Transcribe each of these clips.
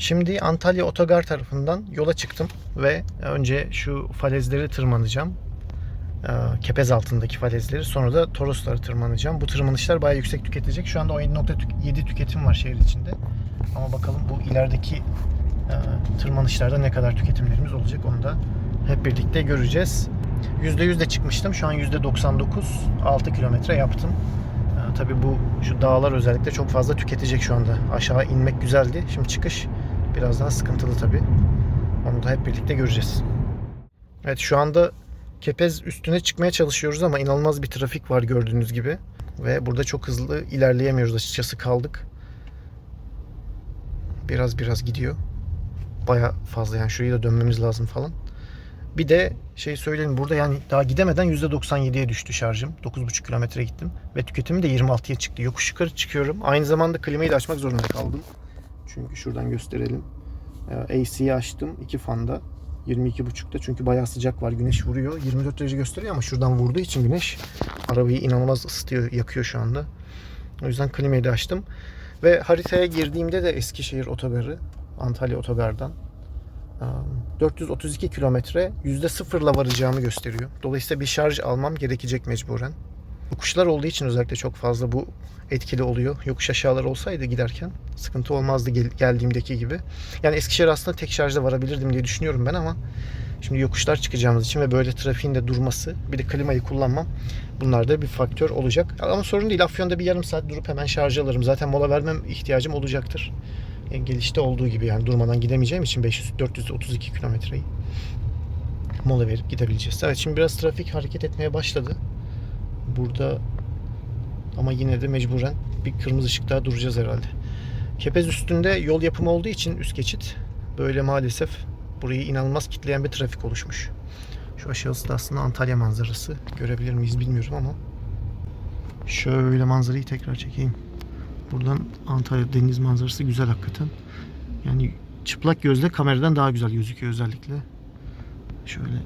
Şimdi Antalya Otogar tarafından yola çıktım ve önce şu falezleri tırmanacağım. Ee, Kepez altındaki falezleri. Sonra da Toroslara tırmanacağım. Bu tırmanışlar bayağı yüksek tüketecek. Şu anda 17.7 tüketim var şehir içinde. Ama bakalım bu ilerideki e, tırmanışlarda ne kadar tüketimlerimiz olacak onu da hep birlikte göreceğiz. %100 de çıkmıştım. Şu an %99 6 kilometre yaptım. Ee, tabii bu şu dağlar özellikle çok fazla tüketecek şu anda. Aşağı inmek güzeldi. Şimdi çıkış biraz daha sıkıntılı tabii. Onu da hep birlikte göreceğiz. Evet şu anda Kepez üstüne çıkmaya çalışıyoruz ama inanılmaz bir trafik var gördüğünüz gibi. Ve burada çok hızlı ilerleyemiyoruz açıkçası kaldık. Biraz biraz gidiyor. Baya fazla yani şurayı da dönmemiz lazım falan. Bir de şey söyleyelim burada yani daha gidemeden %97'ye düştü şarjım. 9,5 kilometre gittim ve tüketimim de 26'ya çıktı. Yokuş yukarı çıkıyorum. Aynı zamanda klimayı da açmak zorunda kaldım. Çünkü şuradan gösterelim. Ee, AC'yi açtım iki fanda. 22.5'ta çünkü bayağı sıcak var. Güneş vuruyor. 24 derece gösteriyor ama şuradan vurduğu için güneş arabayı inanılmaz ısıtıyor, yakıyor şu anda. O yüzden klimayı da açtım. Ve haritaya girdiğimde de Eskişehir otogarı, Antalya otogardan 432 kilometre %0'la varacağımı gösteriyor. Dolayısıyla bir şarj almam gerekecek mecburen. Yokuşlar olduğu için özellikle çok fazla bu etkili oluyor. Yokuş aşağılar olsaydı giderken sıkıntı olmazdı gel- geldiğimdeki gibi. Yani Eskişehir aslında tek şarjda varabilirdim diye düşünüyorum ben ama şimdi yokuşlar çıkacağımız için ve böyle trafiğin de durması bir de klimayı kullanmam bunlar da bir faktör olacak. Ama sorun değil. Afyon'da bir yarım saat durup hemen şarj alırım. Zaten mola vermem ihtiyacım olacaktır. Yani gelişte olduğu gibi yani durmadan gidemeyeceğim için 500 432 kilometreyi mola verip gidebileceğiz. Evet şimdi biraz trafik hareket etmeye başladı. Burada ama yine de mecburen bir kırmızı ışık daha duracağız herhalde. Kepez üstünde yol yapımı olduğu için üst geçit böyle maalesef burayı inanılmaz kitleyen bir trafik oluşmuş. Şu aşağısı da aslında Antalya manzarası. Görebilir miyiz bilmiyorum ama şöyle manzarayı tekrar çekeyim. Buradan Antalya deniz manzarası güzel hakikaten. Yani çıplak gözle kameradan daha güzel gözüküyor özellikle. Şöyle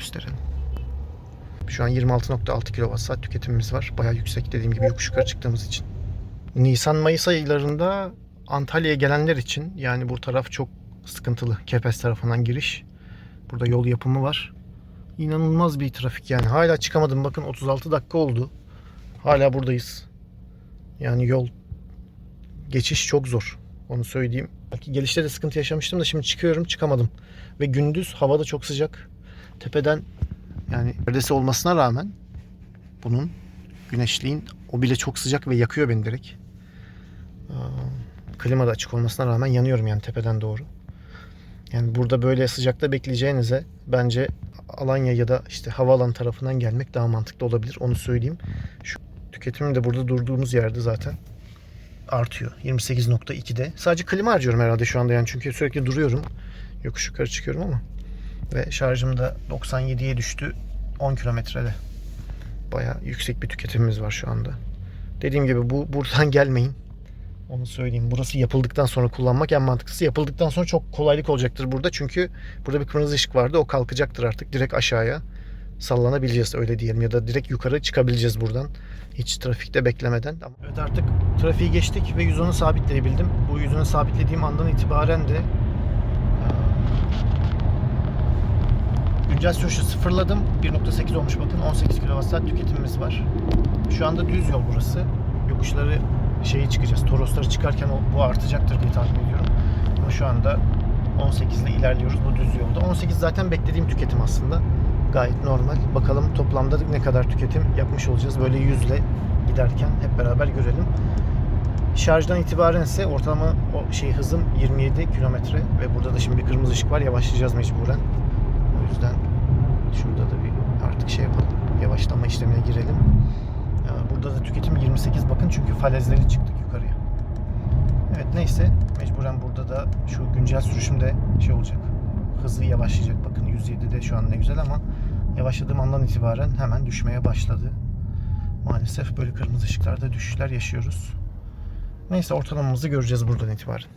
gösterelim. Şu an 26.6 kWh tüketimimiz var. Bayağı yüksek dediğim gibi yokuş yukarı çıktığımız için. Nisan-Mayıs aylarında Antalya'ya gelenler için yani bu taraf çok sıkıntılı. Kepez tarafından giriş. Burada yol yapımı var. İnanılmaz bir trafik yani. Hala çıkamadım. Bakın 36 dakika oldu. Hala buradayız. Yani yol geçiş çok zor. Onu söyleyeyim. Belki gelişte de sıkıntı yaşamıştım da şimdi çıkıyorum çıkamadım. Ve gündüz hava da çok sıcak. Tepeden yani perdesi olmasına rağmen bunun güneşliğin o bile çok sıcak ve yakıyor beni direkt. Aa, Klima da açık olmasına rağmen yanıyorum yani tepeden doğru. Yani burada böyle sıcakta bekleyeceğinize bence Alanya ya da işte havaalanı tarafından gelmek daha mantıklı olabilir. Onu söyleyeyim. Şu tüketimim de burada durduğumuz yerde zaten artıyor. 28.2'de. Sadece klima harcıyorum herhalde şu anda yani çünkü sürekli duruyorum. Yokuş yukarı çıkıyorum ama. Ve şarjım da 97'ye düştü 10 kilometrede. Baya yüksek bir tüketimimiz var şu anda. Dediğim gibi bu buradan gelmeyin. Onu söyleyeyim. Burası yapıldıktan sonra kullanmak en mantıklısı. Yapıldıktan sonra çok kolaylık olacaktır burada. Çünkü burada bir kırmızı ışık vardı. O kalkacaktır artık. Direkt aşağıya sallanabileceğiz öyle diyelim. Ya da direkt yukarı çıkabileceğiz buradan. Hiç trafikte beklemeden. Evet artık trafiği geçtik ve 110'u sabitleyebildim. Bu 110'u sabitlediğim andan itibaren de Güncel sürüşü sıfırladım. 1.8 olmuş bakın 18 kWh tüketimimiz var. Şu anda düz yol burası. Yokuşları şeyi çıkacağız. Torosları çıkarken bu artacaktır diye tahmin ediyorum. Ama şu anda 18 ile ilerliyoruz bu düz yolda. 18 zaten beklediğim tüketim aslında. Gayet normal. Bakalım toplamda ne kadar tüketim yapmış olacağız. Böyle 100 ile giderken hep beraber görelim. Şarjdan itibaren ise ortalama o şey hızım 27 kilometre ve burada da şimdi bir kırmızı ışık var. Yavaşlayacağız mecburen. Yüzden şurada da bir artık şey yapalım. Yavaşlama işlemine girelim. Ya Burada da tüketim 28 bakın çünkü falezleri çıktık yukarıya. Evet neyse mecburen burada da şu güncel sürüşümde şey olacak. Hızı yavaşlayacak bakın 107'de şu an ne güzel ama yavaşladığım andan itibaren hemen düşmeye başladı. Maalesef böyle kırmızı ışıklarda düşüşler yaşıyoruz. Neyse ortalamamızı göreceğiz buradan itibaren.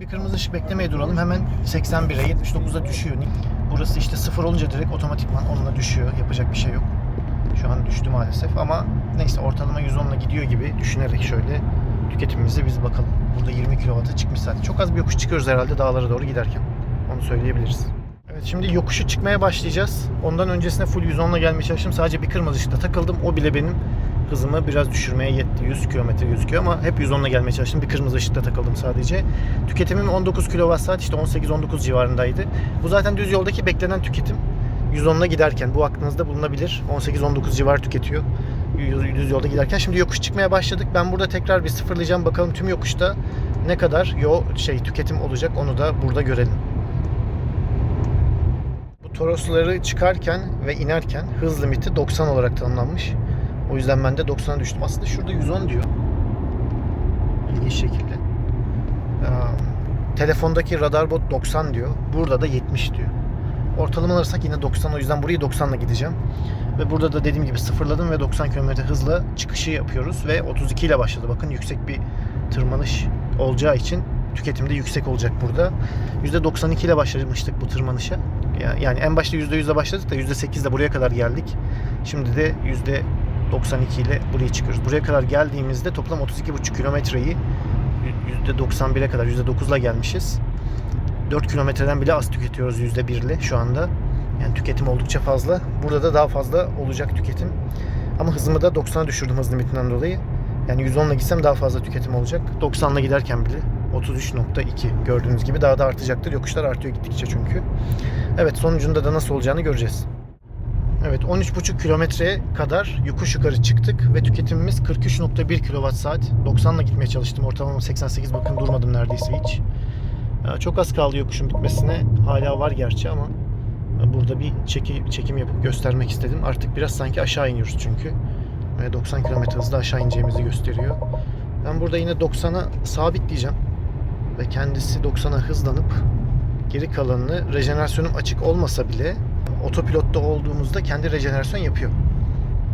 Bir kırmızı ışık beklemeye duralım. Hemen 81'e 79'a düşüyor. Burası işte sıfır olunca direkt otomatikman onunla düşüyor. Yapacak bir şey yok. Şu an düştü maalesef ama neyse ortalama 110'la gidiyor gibi düşünerek şöyle tüketimimize biz bakalım. Burada 20 kW'a çıkmış zaten. Çok az bir yokuş çıkıyoruz herhalde dağlara doğru giderken. Onu söyleyebiliriz. Evet şimdi yokuşu çıkmaya başlayacağız. Ondan öncesine full 110'la gelmeye çalıştım. Sadece bir kırmızı ışıkta takıldım. O bile benim hızımı biraz düşürmeye yetti. 100 km gözüküyor ama hep 110'la gelmeye çalıştım. Bir kırmızı ışıkta takıldım sadece. Tüketimim 19 kWh işte 18-19 civarındaydı. Bu zaten düz yoldaki beklenen tüketim. 110'la giderken bu aklınızda bulunabilir. 18-19 civar tüketiyor. Düz yolda giderken. Şimdi yokuş çıkmaya başladık. Ben burada tekrar bir sıfırlayacağım. Bakalım tüm yokuşta ne kadar yol şey tüketim olacak onu da burada görelim. Bu Torosları çıkarken ve inerken hız limiti 90 olarak tanımlanmış. O yüzden ben de 90'a düştüm. Aslında şurada 110 diyor. İlginç şekilde. Ee, telefondaki radar bot 90 diyor. Burada da 70 diyor. Ortalama alırsak yine 90 o yüzden burayı 90'la gideceğim. Ve burada da dediğim gibi sıfırladım ve 90 km hızla çıkışı yapıyoruz ve 32 ile başladı. Bakın yüksek bir tırmanış olacağı için tüketim de yüksek olacak burada. %92 ile başlamıştık bu tırmanışa. Ya- Yani en başta %100 ile başladık da %8 ile buraya kadar geldik. Şimdi de %92 ile buraya çıkıyoruz. Buraya kadar geldiğimizde toplam 32,5 kilometreyi %91'e kadar %9 ile gelmişiz. 4 kilometreden bile az tüketiyoruz %1 ile şu anda. Yani tüketim oldukça fazla. Burada da daha fazla olacak tüketim. Ama hızımı da 90'a düşürdüm hız limitinden dolayı. Yani 110 ile gitsem daha fazla tüketim olacak. 90 ile giderken bile 33.2 gördüğünüz gibi daha da artacaktır. Yokuşlar artıyor gittikçe çünkü. Evet sonucunda da nasıl olacağını göreceğiz. Evet 13,5 kilometreye kadar yokuş yukarı çıktık ve tüketimimiz 43.1 kWh saat. 90 ile gitmeye çalıştım. Ortalama 88 bakın durmadım neredeyse hiç. Çok az kaldı yokuşun bitmesine. Hala var gerçi ama burada bir çeki, çekim yapıp göstermek istedim. Artık biraz sanki aşağı iniyoruz çünkü. Ve 90 km hızla aşağı ineceğimizi gösteriyor. Ben burada yine 90'a sabitleyeceğim. Ve kendisi 90'a hızlanıp geri kalanını rejenerasyonum açık olmasa bile otopilotta olduğumuzda kendi rejenerasyon yapıyor.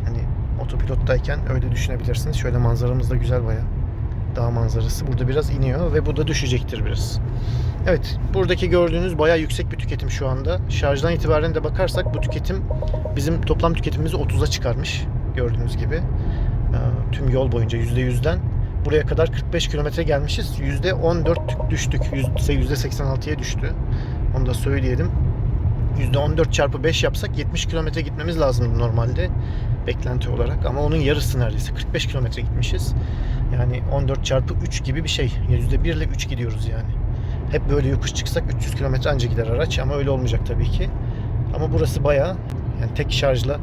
Hani otopilottayken öyle düşünebilirsiniz. Şöyle manzaramız da güzel baya. Dağ manzarası. Burada biraz iniyor ve bu da düşecektir biraz. Evet, buradaki gördüğünüz bayağı yüksek bir tüketim şu anda. Şarjdan itibaren de bakarsak bu tüketim bizim toplam tüketimimizi 30'a çıkarmış gördüğünüz gibi. Ee, Tüm yol boyunca %100'den buraya kadar 45 kilometre gelmişiz. %14 düştük. %86'ya düştü. Onu da söyleyelim. %14 çarpı 5 yapsak 70 kilometre gitmemiz lazım normalde beklenti olarak ama onun yarısı neredeyse 45 kilometre gitmişiz. Yani 14 çarpı 3 gibi bir şey. %1 ile 3 gidiyoruz yani. Hep böyle yokuş çıksak 300 kilometre anca gider araç ama öyle olmayacak tabii ki. Ama burası bayağı yani tek şarjla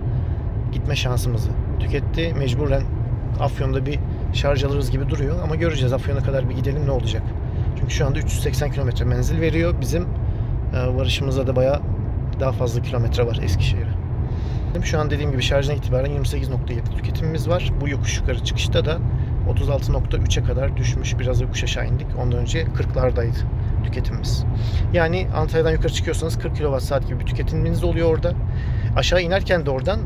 gitme şansımızı tüketti. Mecburen Afyon'da bir şarj alırız gibi duruyor ama göreceğiz Afyon'a kadar bir gidelim ne olacak. Çünkü şu anda 380 kilometre menzil veriyor. Bizim e, varışımızda da bayağı daha fazla kilometre var Eskişehir'e. Şu an dediğim gibi şarjdan itibaren 28.7 tüketimimiz var. Bu yokuş yukarı çıkışta da 36.3'e kadar düşmüş. Biraz yokuş aşağı indik. Ondan önce 40'lardaydı tüketimimiz. Yani Antalya'dan yukarı çıkıyorsanız 40 kWh gibi bir tüketiminiz oluyor orada. Aşağı inerken de oradan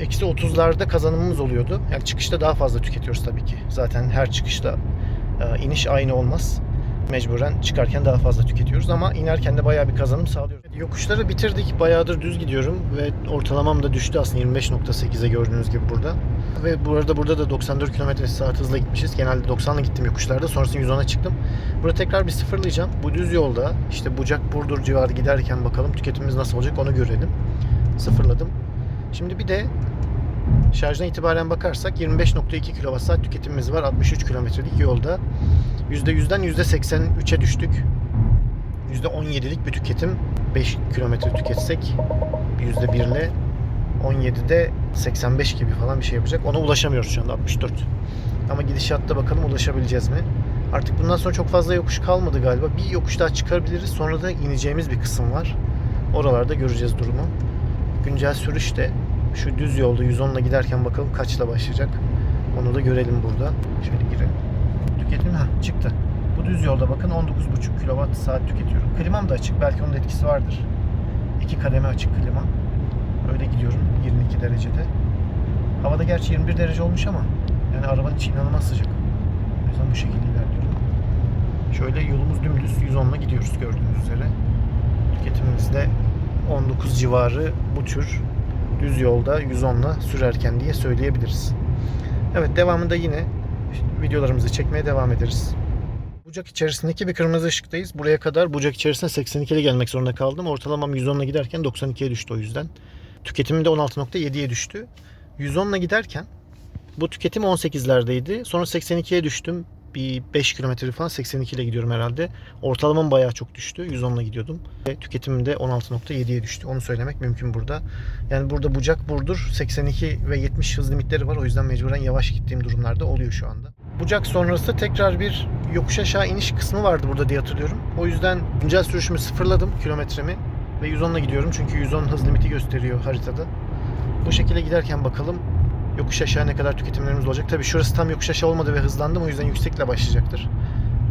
eksi 30'larda kazanımımız oluyordu. Yani çıkışta daha fazla tüketiyoruz tabii ki. Zaten her çıkışta e, iniş aynı olmaz. Mecburen çıkarken daha fazla tüketiyoruz ama inerken de bayağı bir kazanım sağlıyoruz. Yokuşları bitirdik. Bayağıdır düz gidiyorum ve ortalamam da düştü aslında 25.8'e gördüğünüz gibi burada. Ve bu arada burada da 94 km saat hızla gitmişiz. Genelde 90'la gittim yokuşlarda. Sonrasında 110'a çıktım. Burada tekrar bir sıfırlayacağım. Bu düz yolda işte Bucak Burdur civarı giderken bakalım tüketimimiz nasıl olacak onu görelim. Sıfırladım. Şimdi bir de şarjdan itibaren bakarsak 25.2 kWh tüketimimiz var 63 kilometrelik yolda. %100'den %83'e düştük. %17'lik bir tüketim. 5 kilometre tüketsek %1 ile 17'de 85 gibi falan bir şey yapacak. Ona ulaşamıyoruz şu anda 64. Ama gidişatta bakalım ulaşabileceğiz mi? Artık bundan sonra çok fazla yokuş kalmadı galiba. Bir yokuş daha çıkabiliriz. Sonra da ineceğimiz bir kısım var. Oralarda göreceğiz durumu. Güncel sürüş de şu düz yolda 110 ile giderken bakalım kaçla başlayacak. Onu da görelim burada. Şöyle. Tüketim ha çıktı. Bu düz yolda bakın 19,5 kWh saat tüketiyorum. Klimam da açık. Belki onun etkisi vardır. İki kademe açık klima. Öyle gidiyorum 22 derecede. Havada gerçi 21 derece olmuş ama yani arabanın içi inanılmaz sıcak. O yüzden bu şekilde ilerliyorum. Şöyle yolumuz dümdüz 110 ile gidiyoruz gördüğünüz üzere. Tüketimimiz de 19 civarı bu tür düz yolda 110'la sürerken diye söyleyebiliriz. Evet devamında yine videolarımızı çekmeye devam ederiz. Bucak içerisindeki bir kırmızı ışıktayız. Buraya kadar bucak içerisinde 82 ile gelmek zorunda kaldım. Ortalamam 110 ile giderken 92'ye düştü o yüzden. Tüketimim de 16.7'ye düştü. 110 ile giderken bu tüketim 18'lerdeydi. Sonra 82'ye düştüm. Bir 5 kilometre falan 82 ile gidiyorum herhalde. Ortalamam bayağı çok düştü. 110 ile gidiyordum. Ve tüketimim de 16.7'ye düştü. Onu söylemek mümkün burada. Yani burada Bucak Burdur 82 ve 70 hız limitleri var. O yüzden mecburen yavaş gittiğim durumlarda oluyor şu anda. Bucak sonrası tekrar bir yokuş aşağı iniş kısmı vardı burada diye hatırlıyorum. O yüzden güncel sürüşümü sıfırladım kilometremi ve 110 ile gidiyorum çünkü 110 hız limiti gösteriyor haritada. Bu şekilde giderken bakalım yokuş aşağı ne kadar tüketimlerimiz olacak. Tabii şurası tam yokuş aşağı olmadı ve hızlandım o yüzden yüksekle başlayacaktır.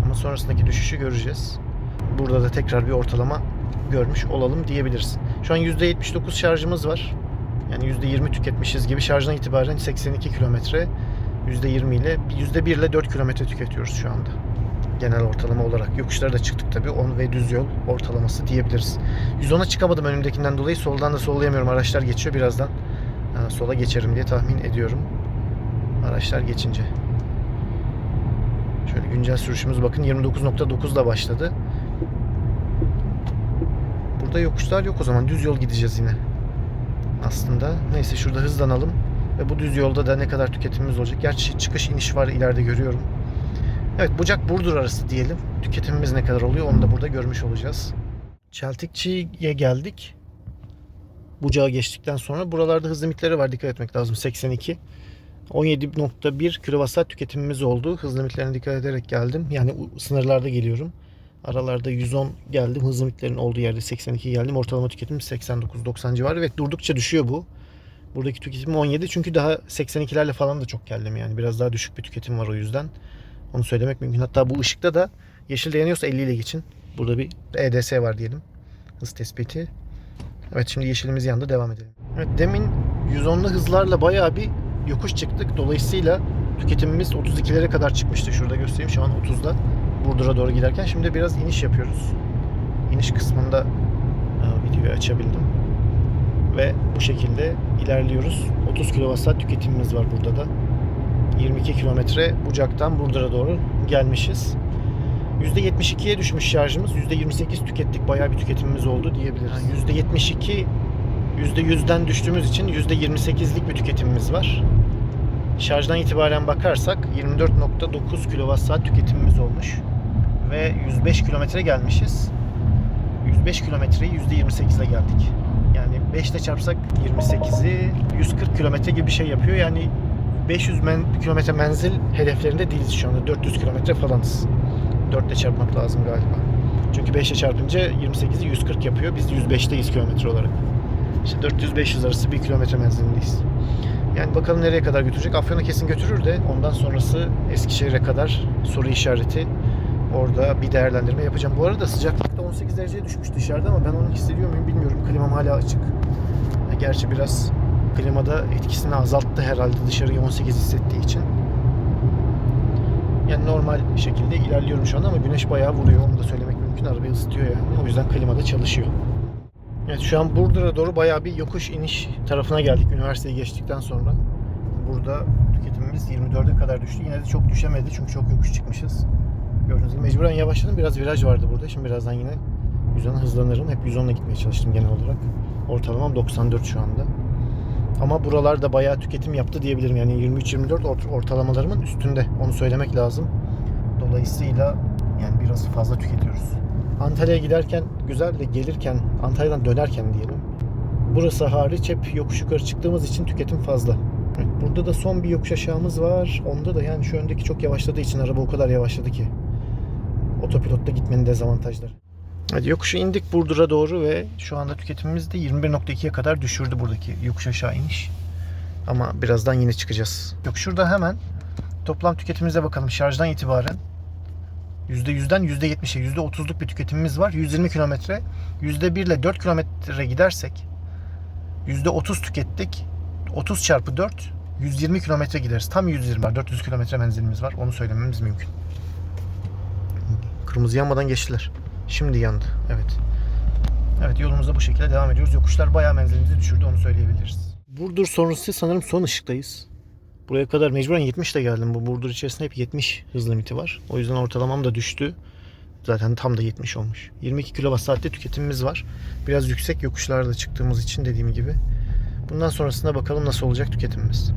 Ama sonrasındaki düşüşü göreceğiz. Burada da tekrar bir ortalama görmüş olalım diyebiliriz. Şu an %79 şarjımız var. Yani %20 tüketmişiz gibi şarjdan itibaren 82 kilometre %20 ile %1 ile 4 kilometre tüketiyoruz şu anda. Genel ortalama olarak. Yokuşlara da çıktık tabii. 10 ve düz yol ortalaması diyebiliriz. 110'a çıkamadım önümdekinden dolayı. Soldan da sollayamıyorum. Araçlar geçiyor. Birazdan sola geçerim diye tahmin ediyorum. Araçlar geçince. Şöyle güncel sürüşümüz bakın 29.9 da başladı. Burada yokuşlar yok o zaman. Düz yol gideceğiz yine. Aslında. Neyse şurada hızlanalım. Ve bu düz yolda da ne kadar tüketimimiz olacak. Gerçi çıkış iniş var ileride görüyorum. Evet Bucak Burdur arası diyelim. Tüketimimiz ne kadar oluyor onu da burada görmüş olacağız. Çeltikçi'ye geldik. Bucağı geçtikten sonra buralarda hız limitleri var dikkat etmek lazım 82. 17.1 kWh tüketimimiz oldu. Hız limitlerine dikkat ederek geldim. Yani sınırlarda geliyorum. Aralarda 110 geldim. Hız limitlerinin olduğu yerde 82 geldim. Ortalama tüketim 89-90 civarı. Evet durdukça düşüyor bu. Buradaki tüketim 17 çünkü daha 82'lerle falan da çok geldim yani. Biraz daha düşük bir tüketim var o yüzden. Onu söylemek mümkün. Hatta bu ışıkta da yeşil yanıyorsa 50 ile geçin. Burada bir EDS var diyelim. Hız tespiti. Evet şimdi yeşilimiz yandı. Devam edelim. Evet demin 110'lu hızlarla bayağı bir yokuş çıktık. Dolayısıyla tüketimimiz 32'lere kadar çıkmıştı. Şurada göstereyim şu an 30'da. Burdur'a doğru giderken. Şimdi biraz iniş yapıyoruz. İniş kısmında e, videoyu açabildim. Ve bu şekilde ilerliyoruz. 30 kWh tüketimimiz var burada da. 22 kilometre Bucak'tan Burdur'a doğru gelmişiz. %72'ye düşmüş şarjımız. %28 tükettik. Bayağı bir tüketimimiz oldu diyebiliriz. Yani %72 %100'den düştüğümüz için %28'lik bir tüketimimiz var. Şarjdan itibaren bakarsak 24.9 kWh tüketimimiz olmuş. Ve 105 kilometre gelmişiz. 105 kilometreyi %28 ile geldik. Yani 5 ile çarpsak 28'i 140 kilometre gibi bir şey yapıyor. Yani 500 men, kilometre menzil hedeflerinde değiliz şu anda. 400 kilometre falanız. 4 ile çarpmak lazım galiba. Çünkü 5 ile çarpınca 28'i 140 yapıyor. Biz 105'teyiz kilometre olarak. İşte 400-500 arası 1 kilometre menzilindeyiz. Yani bakalım nereye kadar götürecek. Afyon'a kesin götürür de ondan sonrası Eskişehir'e kadar soru işareti. Orada bir değerlendirme yapacağım. Bu arada sıcaklık da 18 dereceye düşmüş dışarıda ama ben onu hissediyor muyum bilmiyorum. Klimam hala açık. Gerçi biraz klimada etkisini azalttı herhalde dışarıyı 18 hissettiği için. Yani normal şekilde ilerliyorum şu anda ama güneş bayağı vuruyor. Onu da söylemek mümkün. Arabayı ısıtıyor yani. O yüzden klimada çalışıyor. Evet şu an Burdur'a doğru bayağı bir yokuş iniş tarafına geldik üniversiteyi geçtikten sonra. Burada tüketimimiz 24'e kadar düştü. Yine de çok düşemedi çünkü çok yokuş çıkmışız. Mecburen yavaşladım. Biraz viraj vardı burada. Şimdi birazdan yine 110'a hızlanırım. Hep 110'la gitmeye çalıştım genel olarak. Ortalamam 94 şu anda. Ama buralarda bayağı tüketim yaptı diyebilirim. Yani 23-24 ort- ortalamalarımın üstünde. Onu söylemek lazım. Dolayısıyla yani biraz fazla tüketiyoruz. Antalya'ya giderken güzel de gelirken Antalya'dan dönerken diyelim. Burası hariç hep yokuş yukarı çıktığımız için tüketim fazla. Burada da son bir yokuş aşağımız var. Onda da yani şu öndeki çok yavaşladığı için araba o kadar yavaşladı ki. Otopilotta gitmenin dezavantajları. Hadi yokuşu indik Burdur'a doğru ve şu anda tüketimimiz de 21.2'ye kadar düşürdü buradaki yokuş aşağı iniş. Ama birazdan yine çıkacağız. Yok şurada hemen toplam tüketimimize bakalım şarjdan itibaren. %100'den %70'e %30'luk bir tüketimimiz var. 120 kilometre. %1 ile 4 kilometre gidersek %30 tükettik. 30 çarpı 4 120 kilometre gideriz. Tam 120 var. 400 kilometre menzilimiz var. Onu söylememiz mümkün. Kırmızı yanmadan geçtiler. Şimdi yandı. Evet. Evet yolumuza bu şekilde devam ediyoruz. Yokuşlar bayağı menzilimizi düşürdü onu söyleyebiliriz. Burdur sonrası sanırım son ışıktayız. Buraya kadar mecburen 70 ile geldim. Bu Burdur içerisinde hep 70 hız limiti var. O yüzden ortalamam da düştü. Zaten tam da 70 olmuş. 22 kWh'de tüketimimiz var. Biraz yüksek yokuşlarda çıktığımız için dediğim gibi. Bundan sonrasında bakalım nasıl olacak tüketimimiz.